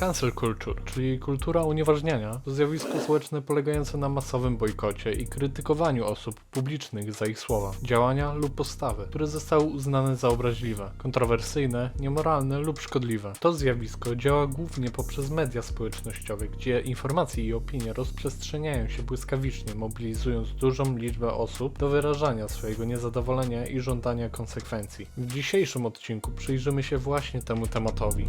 Cancel culture, czyli kultura unieważniania, to zjawisko społeczne polegające na masowym bojkocie i krytykowaniu osób publicznych za ich słowa, działania lub postawy, które zostały uznane za obraźliwe, kontrowersyjne, niemoralne lub szkodliwe. To zjawisko działa głównie poprzez media społecznościowe, gdzie informacje i opinie rozprzestrzeniają się błyskawicznie, mobilizując dużą liczbę osób do wyrażania swojego niezadowolenia i żądania konsekwencji. W dzisiejszym odcinku przyjrzymy się właśnie temu tematowi.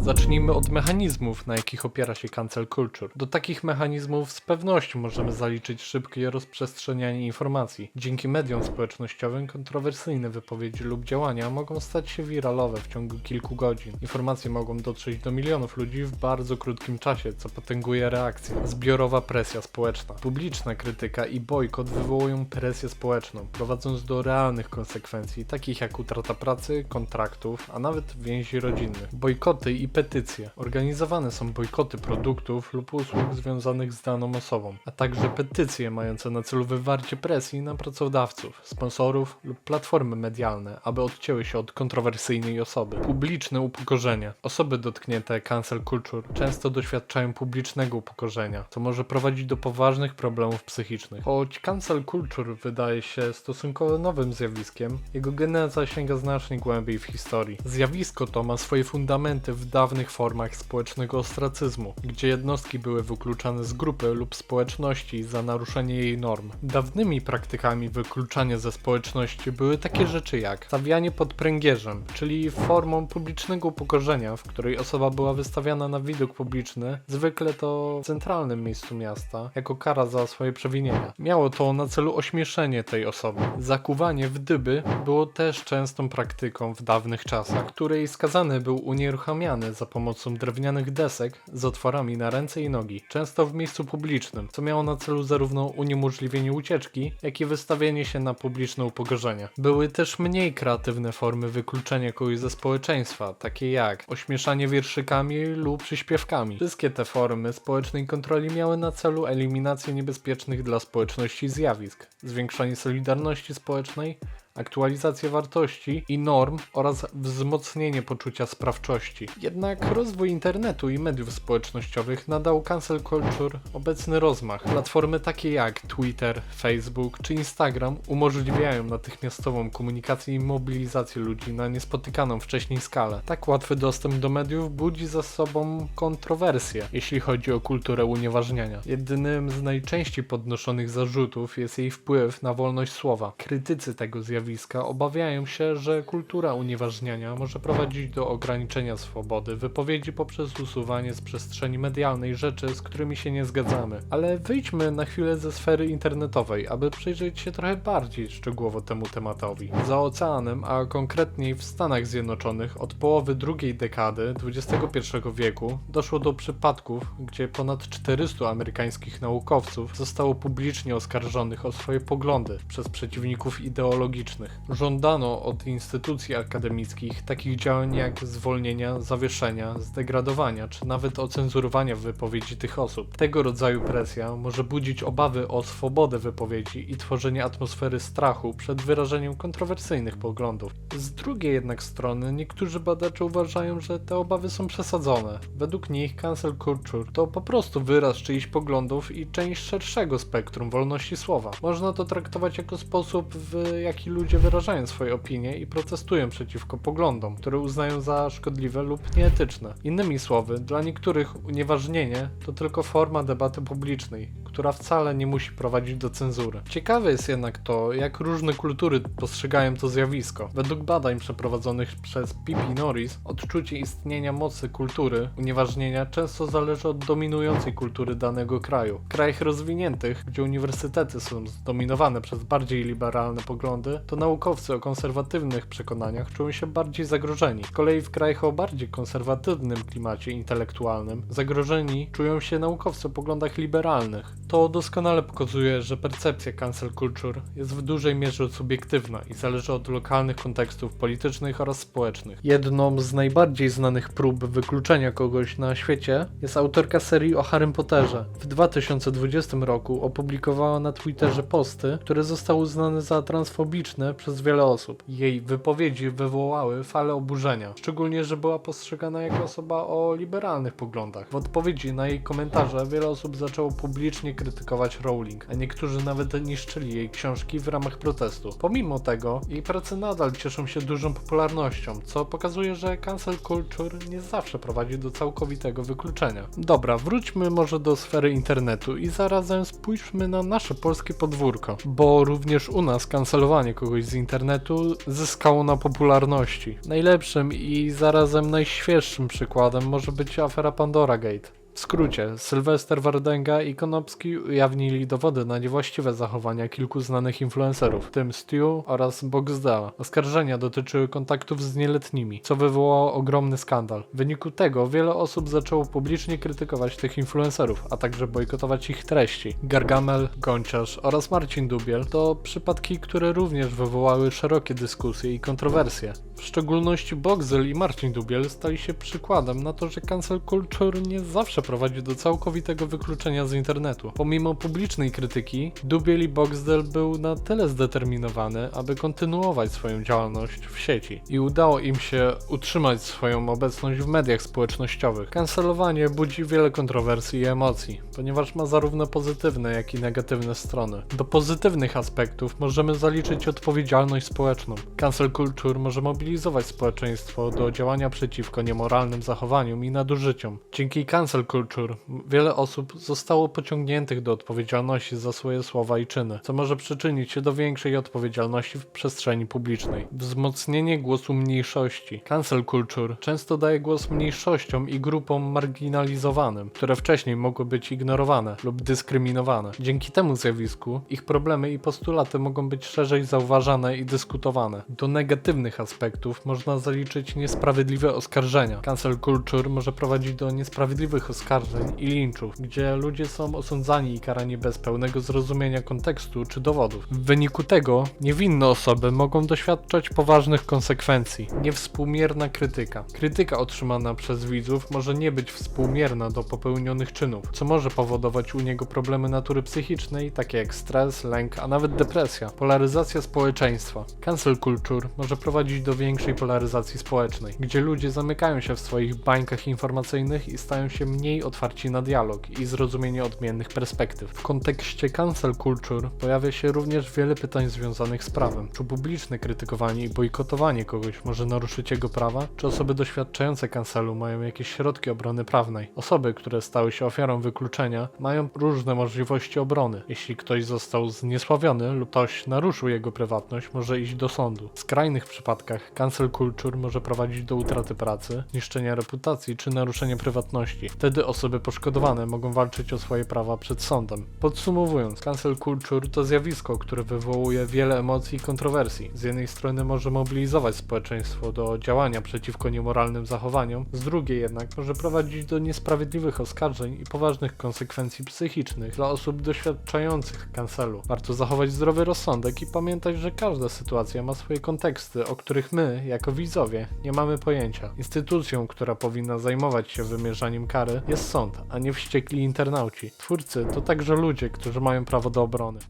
Zacznijmy od mechanizmów, na jakich opiera się cancel culture. Do takich mechanizmów z pewnością możemy zaliczyć szybkie rozprzestrzenianie informacji. Dzięki mediom społecznościowym kontrowersyjne wypowiedzi lub działania mogą stać się wiralowe w ciągu kilku godzin. Informacje mogą dotrzeć do milionów ludzi w bardzo krótkim czasie, co potęguje reakcję. Zbiorowa presja społeczna. Publiczna krytyka i bojkot wywołują presję społeczną, prowadząc do realnych konsekwencji, takich jak utrata pracy, kontraktów, a nawet więzi rodzinnych. Bojkoty i petycje. Organizowane są bojkoty produktów lub usług związanych z daną osobą, a także petycje mające na celu wywarcie presji na pracodawców, sponsorów lub platformy medialne, aby odcięły się od kontrowersyjnej osoby. Publiczne upokorzenie. Osoby dotknięte cancel culture często doświadczają publicznego upokorzenia, co może prowadzić do poważnych problemów psychicznych. Choć cancel culture wydaje się stosunkowo nowym zjawiskiem, jego geneza sięga znacznie głębiej w historii. Zjawisko to ma swoje fundamenty w dawnych formach społecznego ostracyzmu, gdzie jednostki były wykluczane z grupy lub społeczności za naruszenie jej norm. Dawnymi praktykami wykluczania ze społeczności były takie rzeczy jak stawianie pod pręgierzem, czyli formą publicznego upokorzenia, w której osoba była wystawiana na widok publiczny, zwykle to w centralnym miejscu miasta, jako kara za swoje przewinienia. Miało to na celu ośmieszenie tej osoby. Zakuwanie w dyby było też częstą praktyką w dawnych czasach, której skazany był unieruchamiany za pomocą drewnianych desek z otworami na ręce i nogi, często w miejscu publicznym, co miało na celu zarówno uniemożliwienie ucieczki, jak i wystawienie się na publiczne upokorzenie. Były też mniej kreatywne formy wykluczenia kogoś ze społeczeństwa, takie jak ośmieszanie wierszykami lub przyśpiewkami. Wszystkie te formy społecznej kontroli miały na celu eliminację niebezpiecznych dla społeczności zjawisk, zwiększanie solidarności społecznej, aktualizację wartości i norm oraz wzmocnienie poczucia sprawczości. Jednak rozwój internetu i mediów społecznościowych nadał cancel culture obecny rozmach. Platformy takie jak Twitter, Facebook czy Instagram umożliwiają natychmiastową komunikację i mobilizację ludzi na niespotykaną wcześniej skalę. Tak łatwy dostęp do mediów budzi za sobą kontrowersje, jeśli chodzi o kulturę unieważniania. Jednym z najczęściej podnoszonych zarzutów jest jej wpływ na wolność słowa. Krytycy tego zjawiska obawiają się, że kultura unieważniania może prowadzić do ograniczenia swobody wypowiedzi poprzez usuwanie z przestrzeni medialnej rzeczy, z którymi się nie zgadzamy. Ale wyjdźmy na chwilę ze sfery internetowej, aby przyjrzeć się trochę bardziej szczegółowo temu tematowi. Za oceanem, a konkretniej w Stanach Zjednoczonych od połowy drugiej dekady XXI wieku doszło do przypadków, gdzie ponad 400 amerykańskich naukowców zostało publicznie oskarżonych o swoje poglądy przez przeciwników ideologicznych. Żądano od instytucji akademickich takich działań jak zwolnienia, zawieszenia, zdegradowania, czy nawet ocenzurowania wypowiedzi tych osób. Tego rodzaju presja może budzić obawy o swobodę wypowiedzi i tworzenie atmosfery strachu przed wyrażeniem kontrowersyjnych poglądów. Z drugiej jednak strony niektórzy badacze uważają, że te obawy są przesadzone. Według nich cancel culture to po prostu wyraz czyichś poglądów i część szerszego spektrum wolności słowa. Można to traktować jako sposób, w jaki ludzie wyrażają swoje opinie i protestują przeciwko poglądom, które uznają za szkodliwe lub nieetyczne. Innymi słowy, dla niektórych unieważnienie to tylko forma debaty publicznej, która wcale nie musi prowadzić do cenzury. Ciekawe jest jednak to, jak różne kultury postrzegają to zjawisko. Według badań przeprowadzonych przez Pippi Norris, odczucie istnienia mocy kultury unieważnienia często zależy od dominującej kultury danego kraju. W krajach rozwiniętych, gdzie uniwersytety są zdominowane przez bardziej liberalne poglądy, to naukowcy o konserwatywnych przekonaniach czują się bardziej zagrożeni. Z kolei w krajach o bardziej konserwatywnym klimacie intelektualnym zagrożeni czują się naukowcy o poglądach liberalnych. To doskonale pokazuje, że percepcja cancel culture jest w dużej mierze subiektywna i zależy od lokalnych kontekstów politycznych oraz społecznych. Jedną z najbardziej znanych prób wykluczenia kogoś na świecie jest autorka serii o Harrym Potterze. W 2020 roku opublikowała na Twitterze posty, które zostały uznane za transfobiczne przez wiele osób. Jej wypowiedzi wywołały falę oburzenia, szczególnie, że była postrzegana jako osoba o liberalnych poglądach. W odpowiedzi na jej komentarze wiele osób zaczęło publicznie krytykować Rowling, a niektórzy nawet niszczyli jej książki w ramach protestu. Pomimo tego, jej prace nadal cieszą się dużą popularnością, co pokazuje, że cancel culture nie zawsze prowadzi do całkowitego wykluczenia. Dobra, wróćmy może do sfery internetu i zarazem spójrzmy na nasze polskie podwórko, bo również u nas kancelowanie kogoś z internetu zyskało na popularności. Najlepszym i zarazem najświeższym przykładem może być afera Pandora Gate. W skrócie, Sylwester Wardęga i Konopski ujawnili dowody na niewłaściwe zachowania kilku znanych influencerów, w tym Stu oraz Boxdela. Oskarżenia dotyczyły kontaktów z nieletnimi, co wywołało ogromny skandal. W wyniku tego wiele osób zaczęło publicznie krytykować tych influencerów, a także bojkotować ich treści. Gargamel, Gonciarz oraz Marcin Dubiel to przypadki, które również wywołały szerokie dyskusje i kontrowersje. W szczególności Boxel i Marcin Dubiel stali się przykładem na to, że cancel culture nie zawsze prowadzi do całkowitego wykluczenia z internetu. Pomimo publicznej krytyki, Dubiel i Boxdel był na tyle zdeterminowany, aby kontynuować swoją działalność w sieci i udało im się utrzymać swoją obecność w mediach społecznościowych. Kancelowanie budzi wiele kontrowersji i emocji, ponieważ ma zarówno pozytywne, jak i negatywne strony. Do pozytywnych aspektów możemy zaliczyć odpowiedzialność społeczną. Cancel culture może mobilizować społeczeństwo do działania przeciwko niemoralnym zachowaniom i nadużyciom. Dzięki cancel culture wiele osób zostało pociągniętych do odpowiedzialności za swoje słowa i czyny, co może przyczynić się do większej odpowiedzialności w przestrzeni publicznej. Wzmocnienie głosu mniejszości. Cancel culture często daje głos mniejszościom i grupom marginalizowanym, które wcześniej mogły być ignorowane lub dyskryminowane. Dzięki temu zjawisku ich problemy i postulaty mogą być szerzej zauważane i dyskutowane. Do negatywnych aspektów można zaliczyć niesprawiedliwe oskarżenia. Cancel culture może prowadzić do niesprawiedliwych oskarżeń i linczów, gdzie ludzie są osądzani i karani bez pełnego zrozumienia kontekstu czy dowodów. W wyniku tego niewinne osoby mogą doświadczać poważnych konsekwencji. Niewspółmierna krytyka. Krytyka otrzymana przez widzów może nie być współmierna do popełnionych czynów, co może powodować u niego problemy natury psychicznej, takie jak stres, lęk, a nawet depresja. Polaryzacja społeczeństwa. Cancel culture może prowadzić do większej polaryzacji społecznej, gdzie ludzie zamykają się w swoich bańkach informacyjnych i stają się mniej otwarci na dialog i zrozumienie odmiennych perspektyw. W kontekście cancel culture pojawia się również wiele pytań związanych z prawem. Czy publiczne krytykowanie i bojkotowanie kogoś może naruszyć jego prawa? Czy osoby doświadczające cancelu mają jakieś środki obrony prawnej? Osoby, które stały się ofiarą wykluczenia, mają różne możliwości obrony. Jeśli ktoś został zniesławiony lub ktoś naruszył jego prywatność, może iść do sądu. W skrajnych przypadkach cancel culture może prowadzić do utraty pracy, niszczenia reputacji czy naruszenia prywatności. Wtedy osoby poszkodowane mogą walczyć o swoje prawa przed sądem. Podsumowując, cancel culture to zjawisko, które wywołuje wiele emocji i kontrowersji. Z jednej strony może mobilizować społeczeństwo do działania przeciwko niemoralnym zachowaniom, z drugiej jednak może prowadzić do niesprawiedliwych oskarżeń i poważnych konsekwencji psychicznych dla osób doświadczających cancelu. Warto zachować zdrowy rozsądek i pamiętać, że każda sytuacja ma swoje konteksty, o których my, jako widzowie, nie mamy pojęcia. Instytucją, która powinna zajmować się wymierzaniem kary, jest sąd, a nie wściekli internauci. Twórcy to także ludzie, którzy mają prawo do obrony.